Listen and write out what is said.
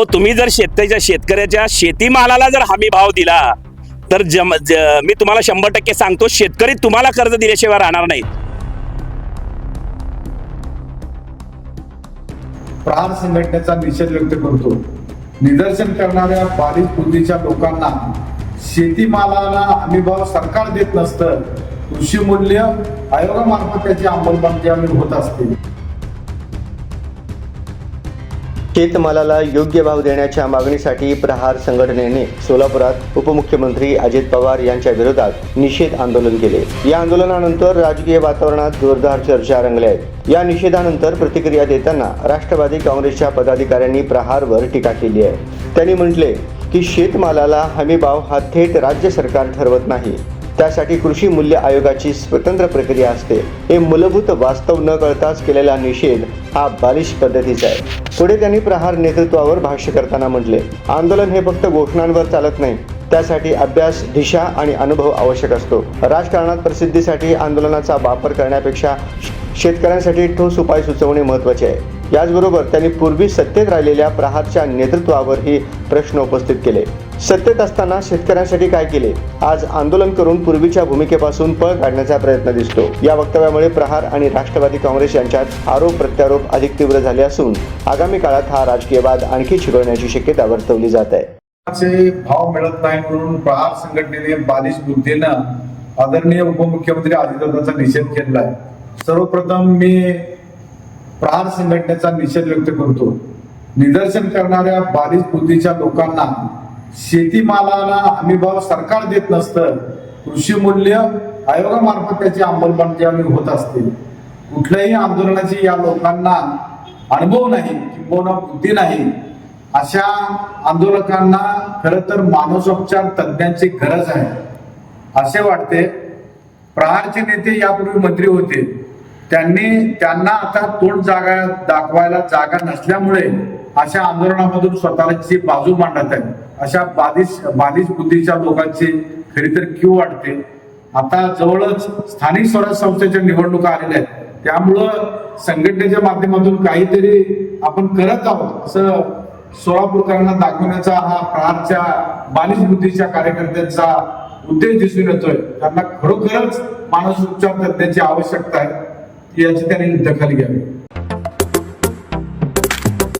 तुम्ही जर शेतकऱ्याच्या शेतकऱ्याच्या शेतीमालाला जर हमी भाव दिला तर जम ज, मी तुम्हाला शंभर टक्के सांगतो शेतकरी तुम्हाला कर्ज दिल्याशिवाय राहणार नाहीत प्राण संघटनेचा निषेध व्यक्त करतो. निदर्शन करणाऱ्या बाधित बुद्धीच्या लोकांना शेतीमालाला हमीभाव सरकार देत नसतं कृषी मूल्य आयोगामार्फत त्याची अंमलबजावणी होत असते. शेतमालाला योग्य भाव देण्याच्या मागणीसाठी प्रहार संघटनेने सोलापुरात उपमुख्यमंत्री अजित पवार यांच्या विरोधात निषेध आंदोलन केले. या आंदोलनानंतर राजकीय वातावरणात जोरदार चर्चा रंगल्या आहेत. या निषेधानंतर प्रतिक्रिया देताना राष्ट्रवादी काँग्रेसच्या पदाधिकाऱ्यांनी प्रहारवर टीका केली आहे. त्यांनी म्हटले की शेतमालाला हमीभाव हा थेट राज्य सरकार ठरवत नाही. त्यासाठी कृषी मूल्य आयोगाची स्वतंत्र प्रक्रिया असते. हे मूलभूत वास्तव न कळताच केलेला निषेध हा बालिश पद्धतीचा आहे. पुढे त्यांनी प्रहार नेतृत्वावर भाष्य करताना म्हटले आंदोलन हे फक्त घोषणांवर चालत नाही. त्यासाठी अभ्यास दिशा आणि अनुभव आवश्यक असतो. राजकारणात प्रसिद्धीसाठी आंदोलनाचा वापर करण्यापेक्षा शेतकऱ्यांसाठी ठोस उपाय सुचवणे महत्त्वाचे आहे. याचबरोबर त्यांनी पूर्वी सत्तेत राहिलेल्या प्रहारच्या नेतृत्वावरही प्रश्न उपस्थित केले. सत्तेत असताना शेतकऱ्यांसाठी काय केले? आज आंदोलन करून पूर्वीच्या भूमिकेपासून पळ काढण्याचा प्रयत्न दिसतो. या वक्तव्यामुळे प्रहार आणि राष्ट्रवादी काँग्रेस यांच्यात आरोप प्रत्यारोप अधिक तीव्र झाले असून आगामी काळात हा राजकीय वाद आणखी चिघळण्याची शक्यता वर्तवली जात आहे. भाव मिळत नाही म्हणून प्रहार संघटनेने बालिश बुद्धीनं आदरणीय उपमुख्यमंत्री अजितदादांचा निषेध केला आहे. सर्वप्रथम मी प्रहार संघटनेचा निषेध व्यक्त करतो. निदर्शन करणाऱ्या बालिश बुद्धीच्या लोकांना शेतीमालाला हमीभाव सरकार देत नसतं. कृषी मूल्य आयोगामार्फत त्याची अंमलबजावणी होत असते. कुठल्याही आंदोलनाची या लोकांना अनुभव नाही किंबहुना बुद्धी नाही अशा आंदोलकांना खर तर मानसोपचार तज्ज्ञांची गरज आहे. असे वाटते प्रहारचे नेते यापूर्वी मंत्री होते. त्यांनी त्यांना आता तोंड जागा दाखवायला जागा नसल्यामुळे अशा आंदोलनामधून स्वतःची बाजू मांडत आहेत. अशा बाधित बाधित बुद्धीच्या लोकांची खरी तर क्यू वाटते आता जवळच स्थानिक स्वराज संस्थेच्या निवडणुका आलेल्या आहेत. त्यामुळं संघटनेच्या माध्यमातून काहीतरी आपण करत आहोत. असं सोलापूरकरांना दाखवण्याचा हा प्रहारच्या बालिश बुद्धीच्या कार्यकर्त्यांचा उद्देश दिसून येतोय. त्यांना खरोखरच मानसोपचार तज्ञाची आवश्यकता आहे याची त्यांनी दखल घ्यावी.